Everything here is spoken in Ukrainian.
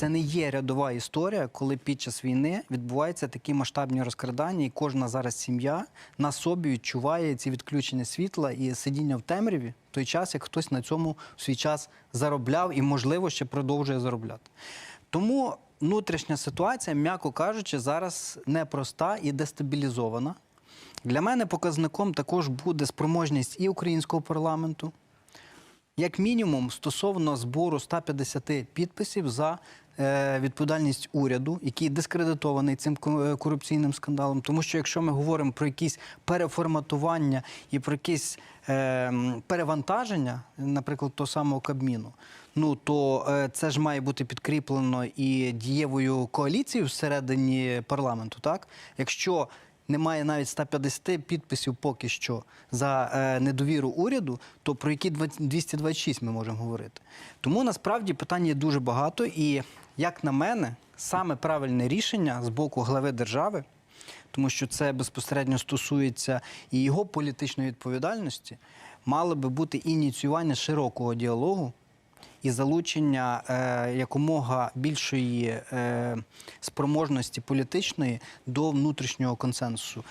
Це не є рядова історія, коли під час війни відбуваються такі масштабні розкрадання, і кожна зараз сім'я на собі відчуває ці відключення світла і сидіння в темряві в той час, як хтось на цьому в свій час заробляв і, можливо, ще продовжує заробляти. Тому внутрішня ситуація, м'яко кажучи, зараз непроста і дестабілізована. Для мене показником також буде спроможність і українського парламенту, як мінімум стосовно збору 150 підписів за е, відповідальність уряду, який дискредитований цим е, корупційним скандалом. Тому що якщо ми говоримо про якісь переформатування і про якісь е, перевантаження, наприклад, того самого Кабміну, ну то це ж має бути підкріплено і дієвою коаліцією всередині парламенту. Так, якщо немає навіть 150 підписів поки що за е, недовіру уряду, то про які 20 226 ми можемо говорити. Тому насправді питань є дуже багато, і як на мене, саме правильне рішення з боку глави держави, тому що це безпосередньо стосується і його політичної відповідальності, мало би бути ініціювання широкого діалогу і залучення е, якомога більшої е, спроможності політичної до внутрішнього консенсусу.